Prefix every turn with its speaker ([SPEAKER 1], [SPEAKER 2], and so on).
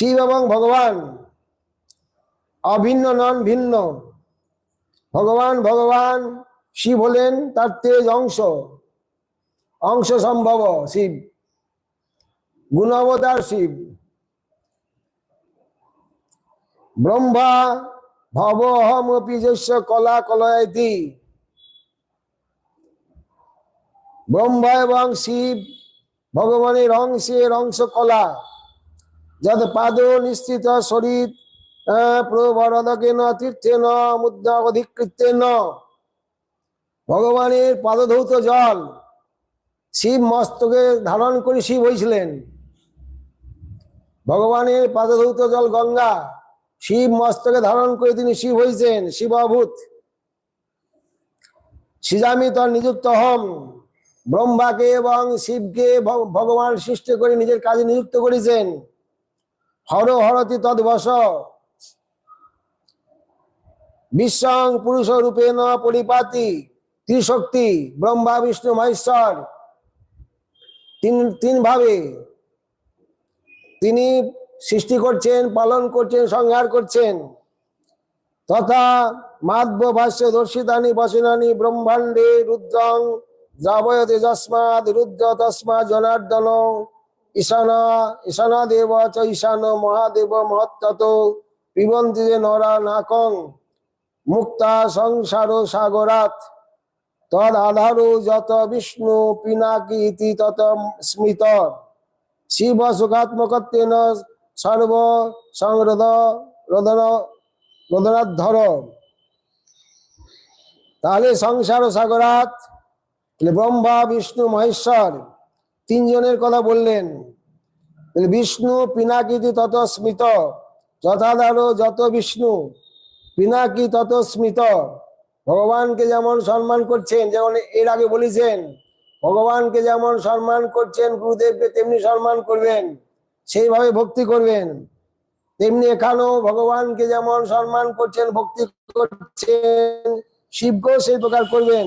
[SPEAKER 1] শিব এবং ভগবান। অভিন্ন নন ভিন্ন। ভগবান ভগবান, শিব হলেন তার তেজ অংশ। অংশ সম্ভব, শিব। গুণবতার শিব। ব্রহ্মা ভব অহমপি যস্য কলা কলয়তি। ব্রহ্মা এবং শিব ভগবানের অংশের অংশ কলা। যদ পাদ নিশ্চিত শরীর প্রবরদকে ন তীর্থে ন মুদ্রা অধিকৃত্যে ন ভগবানের পাদধৌত জল শিব মস্তকে ধারণ করে শিব হয়েছিলেন ভগবানের পাদধৌত জল গঙ্গা, শিব মস্তকে ধারণ করে তিনি শিব হয়েছেন শিবভূত। সিজামি তর নিযুক্ত হম, ব্রহ্মাকে এবং শিবকে ভগবান সৃষ্টি করে নিজের কাজে নিযুক্ত করেছেন। হর হরতি তদ্বশ। বিশ্বং পুরুষ রূপে ন পরিপাতি, ত্রিশক্তি, ব্রহ্মা, বিষ্ণু, মহেশ্বর। তিন তিন ভাবে তিনি সৃষ্টি করছেন, পালন করছেন, সংহার করছেন। তথা মাধ্ব ভাষ্য দর্শিতানি, বসিনানি, ব্রহ্মাণ্ডে রুদ্রং দ্রাবয় তেজস্মাদ রুদ্র তস্মা জনার্দন। ঈশান, ঈশানা দেব চ ঈশান মহাদেব মহত্তত। পিবন্তি যে নরা নাকং, মুক্তা সংসার সাগরাত। তদ আধারো যত বিষ্ণু পিনাকি ইতি তত স্মৃত। শিব সুখাত্মকত্বেন সর্ব সংরদ রোদন রোদনাধর তাহলে সংসার সাগরাত ব্রহ্মা, বিষ্ণু, মহেশ্বর। তিনজনের কথা বললেন। বিষ্ণু, পিনাকিতি তত স্মিত যথাধারো যত বিষ্ণু, পিনাকি তত স্মিত ভগবানকে যেমন সম্মান করছেন, যেমন এর আগে বলেছেন, ভগবানকে যেমন সম্মান করছেন, গুরুদেবকে তেমনি সম্মান করবেন, সেইভাবে ভক্তি করবেন। তেমনি এখানেও ভগবানকে যেমন সম্মান করছেন, ভক্তি করছেন, শিবকেও সেই প্রকার করবেন।